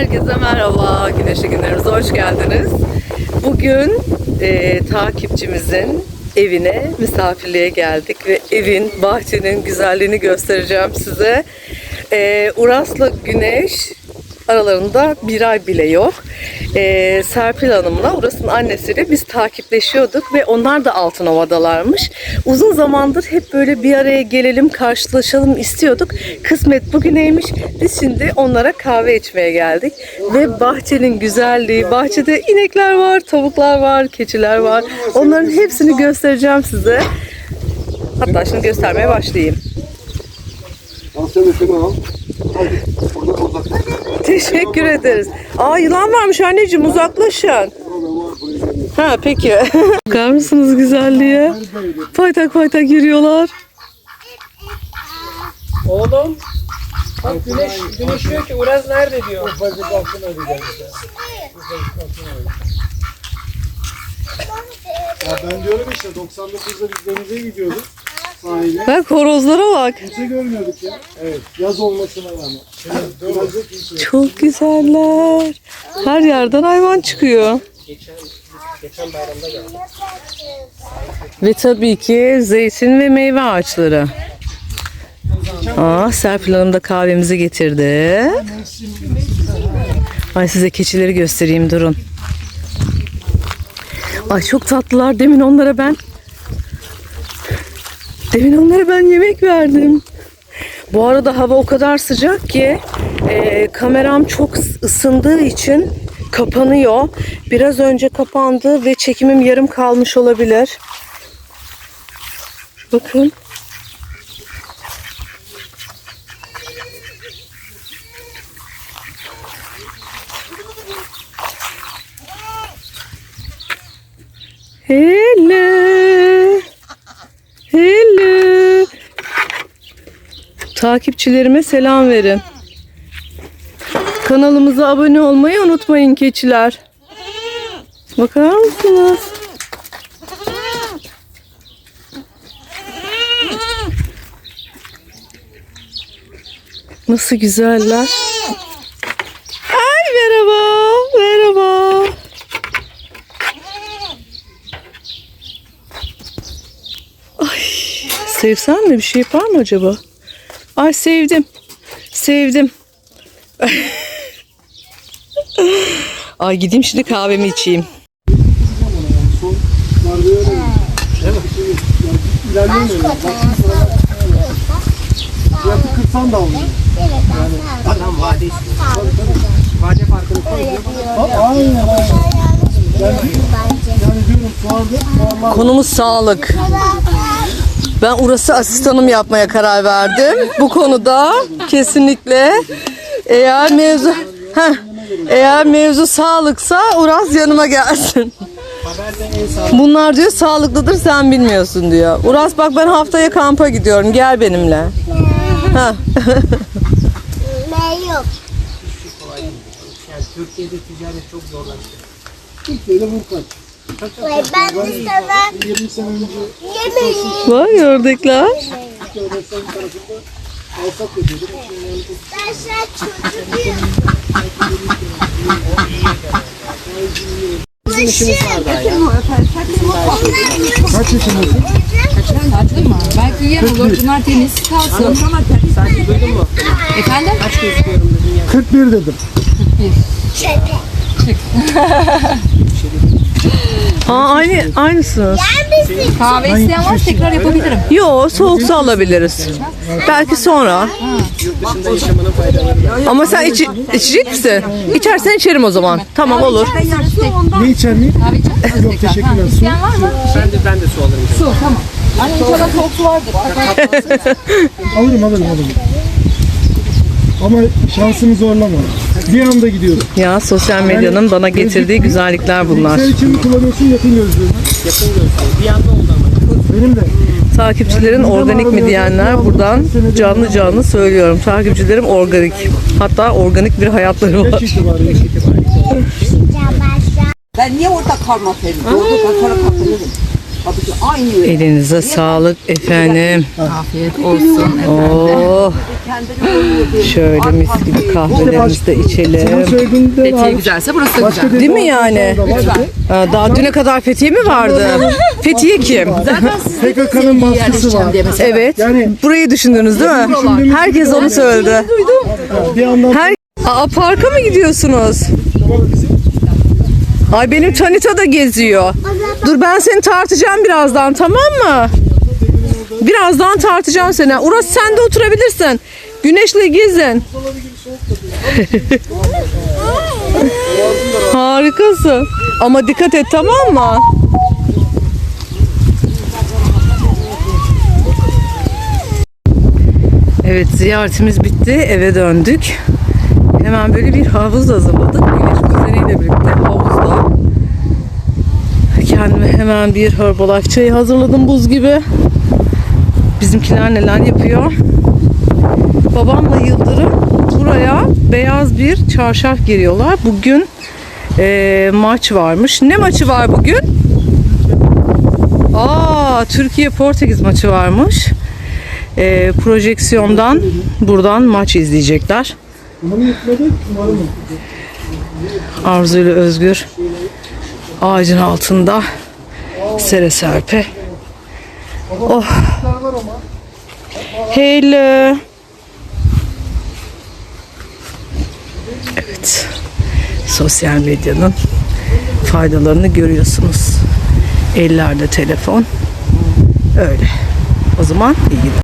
Herkese merhaba. Güneşli günlerimize hoş geldiniz. Bugün e, takipçimizin evine misafirliğe geldik ve evin, bahçenin güzelliğini göstereceğim size. E, Uras'la Güneş aralarında bir ay bile yok. E, Serpil Hanım'la Uras'ın annesiyle biz takipleşiyorduk ve onlar da Altınova'dalarmış. Uzun zamandır hep böyle bir araya gelelim, karşılaşalım istiyorduk. Kısmet bugüneymiş. Biz şimdi onlara kahve içmeye geldik. Ve bahçenin güzelliği, bahçede inekler var, tavuklar var, keçiler var. Onların hepsini göstereceğim size. Hatta şimdi göstermeye başlayayım. Al sen de şunu al. Hadi. Buradan uzak. Teşekkür ederiz. Aa yılan varmış anneciğim uzaklaşın. Ha peki. Bakar mısınız güzelliğe? Paytak paytak yürüyorlar. Oğlum bak güneş güneş diyor ki Uraz nerede diyor. Ya ben diyorum işte 99'da biz denize gidiyorduk sahile. Bak horozlara bak. Kimse görmüyorduk ya. Evet. Yaz olmasına rağmen. Yok. Çok güzeller. Her yerden hayvan çıkıyor. Geçen geçen bayramda geldi. Ve tabii ki zeytin ve meyve ağaçları. Aa, Serpil Hanım da kahvemizi getirdi. Ay size keçileri göstereyim durun. Ay çok tatlılar. Demin onlara ben Demin onlara ben yemek verdim. Bu arada hava o kadar sıcak ki e, kameram çok ısındığı için kapanıyor. Biraz önce kapandı ve çekimim yarım kalmış olabilir. Bakın. Hello. Hello. Takipçilerime selam verin. Kanalımıza abone olmayı unutmayın keçiler. Bakar mısınız? Nasıl güzeller. Ay merhaba. Merhaba. Ay sevsem mi bir şey yapar mı acaba? Ay sevdim. Sevdim. Ay gideyim şimdi kahvemi içeyim. Kırsan da almıyor. Adam vade Konumuz sağlık. Ben Uras'ı asistanım yapmaya karar verdim. Bu konuda kesinlikle eğer mevzu Heh, eğer mevzu sağlıksa Uras yanıma gelsin. Bunlar diyor sağlıklıdır sen bilmiyorsun diyor. Uras bak ben haftaya kampa gidiyorum gel benimle. Ha. Ben yok. Yani Türkiye'de ticaret çok zorlaştı. Türkiye'de bu kaç? Ve ben de sana 20 sene önce yemeği Vay ördekler. Tarafında alsak ben sen çocuğum. Bizim işimiz var daha ya. Kaç yaşındasın? Tatlı mı? Belki yarın olur. Bunlar temiz kalsın. Sanki duydun mu? Efendim? Kaç gözüküyorum dedin ya. 41 dedim. Şaka. Ha aynı aynısınız. Kahve isteyen var tekrar yapabilirim. Yo soğuk su alabiliriz. Belki sonra. Ama sen içi, içecek misin? İçersen içerim o zaman. Tamam olur. Ne içer miyim? Yok teşekkürler. Su. Ben de ben de su alırım. Su tamam. Anne inşallah soğuk su vardır. Alırım alırım alırım. Ama şansımı zorlama. Bir anda gidiyorum. Ya sosyal medyanın bana getirdiği güzellikler bunlar. Bilgisayar için mi kullanıyorsun yakın gözlüğünü? Yakın gözüküyor. Bir anda oldu ama. Benim de. Takipçilerin organik mi diyenler buradan canlı canlı söylüyorum. Takipçilerim organik. Hatta organik bir hayatları var. 5 itibariyle. Yavaşla. Ben niye orada kalmak istedim? Orada ben para kapatırım. Aynı Elinize sağlık efendim. Afiyet olsun. Oh. Şöyle mis gibi kahvelerimizi de içelim. Fethiye güzelse burası da güzel. Değil mi yani? Aa, Daha düne kadar Fethiye mi vardı? Fethiye kim? Zaten siz de PKK'nın sevgili baskısı yerleşeceğim var. diye mesela. Evet. Yani Burayı düşündünüz değil mi? Herkes onu söyledi. bir yandan Her Aa, parka mı gidiyorsunuz? Ay benim Tanita da geziyor. Dur ben seni tartacağım birazdan tamam mı? Birazdan tartacağım seni. Uras sen de oturabilirsin. Güneşle gezin. Harikasın. Ama dikkat et tamam mı? Evet ziyaretimiz bitti. Eve döndük. Hemen böyle bir havuz hazırladık. Güneş kuzeniyle birlikte havuzda. Kendime hemen bir Herbalife çayı hazırladım buz gibi. Bizimkiler neler yapıyor? Babamla Yıldırım buraya beyaz bir çarşaf giriyorlar. Bugün eee, maç varmış. Ne maçı var bugün? Aa, Türkiye Portekiz maçı varmış. Eee, projeksiyondan buradan maç izleyecekler. Arzu ile Özgür ağacın altında sere serpe. Oh. Hello. Evet. Sosyal medyanın faydalarını görüyorsunuz. Ellerde telefon. Öyle. O zaman iyi.